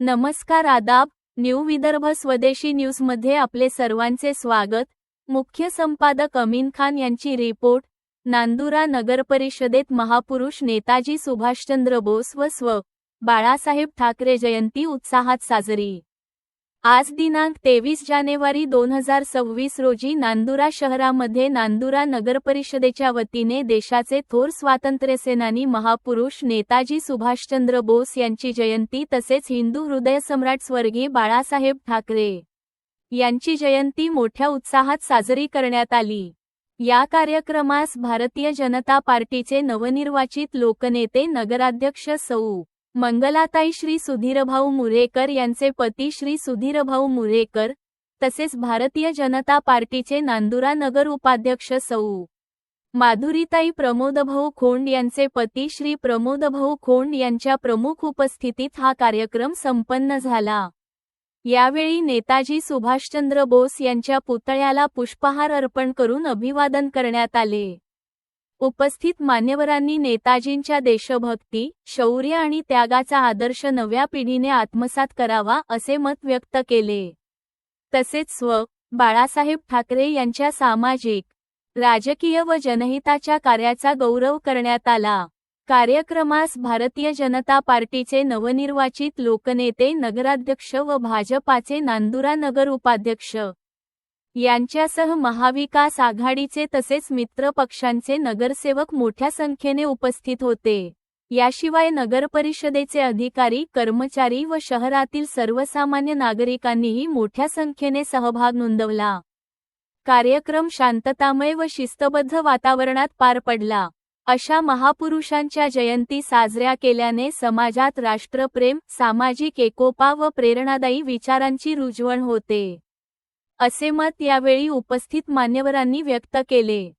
नमस्कार आदाब न्यू विदर्भ स्वदेशी न्यूजमध्ये आपले सर्वांचे स्वागत. मुख्य संपादक अमीन खान यांची रिपोर्ट. नांदुरा नगरपरिषदेत महापुरुष नेताजी सुभाषचंद्र बोस व स्व. बाळासाहेब ठाकरे जयंती उत्साहात साजरी. आज दिनांक तेवीस जानेवारी दोन हजार सव्वीस रोजी नांदुरा शहरामध्ये नांदुरा नगरपरिषदेच्या वतीने देशाचे थोर स्वातंत्र्यसेनानी महापुरुष नेताजी सुभाषचंद्र बोस यांची जयंती तसेच हिंदू हृदयसम्राट स्वर्गीय बाळासाहेब ठाकरे यांची जयंती मोठ्या उत्साहात साजरी करण्यात आली. या कार्यक्रमास भारतीय जनता पार्टीचे नवनिर्वाचित लोकनेते नगराध्यक्ष सौ. मंगलाताई श्री सुधीरभाऊ मुरेकर यांचे पती श्री सुधीरभाऊ मुरेकर तसेच भारतीय जनता पार्टीचे नांदुरा नगर उपाध्यक्ष सौ. माधुरीताई प्रमोदभाऊ खोंड यांचे पती श्री प्रमोदभाऊ खोंड यांच्या प्रमुख उपस्थितीत हा कार्यक्रम संपन्न झाला. यावेळी नेताजी सुभाषचंद्र बोस यांच्या पुतळ्याला पुष्पहार अर्पण करून अभिवादन करण्यात आले. उपस्थित मान्यवरांनी नेताजींच्या देशभक्ती शौर्य आणि त्यागाचा आदर्श नव्या पिढीने आत्मसात करावा असे मत व्यक्त केले. तसेच स्व. बाळासाहेब ठाकरे यांच्या सामाजिक राजकीय व जनहिताच्या कार्याचा गौरव करण्यात आला. कार्यक्रमास भारतीय जनता पार्टीचे नवनिर्वाचित लोकनेते नगराध्यक्ष व भाजपाचे नांदुरा नगर उपाध्यक्ष यांच्यासह महाविकास आघाडीचे तसेच मित्र पक्षांचे नगरसेवक मोठ्या संख्येने उपस्थित होते. याशिवाय नगरपरिषदेचे अधिकारी कर्मचारी व शहरातील सर्वसामान्य नागरिकांनीही मोठ्या संख्येने सहभाग नोंदवला. कार्यक्रम शांततामय व शिस्तबद्ध वातावरणात पार पडला. अशा महापुरुषांच्या जयंती साजऱ्या केल्याने समाजात राष्ट्रप्रेम सामाजिक एकोपा व प्रेरणादायी विचारांची रुजवण होते. असे मत यावेळी उपस्थित मान्यवरांनी व्यक्त केले.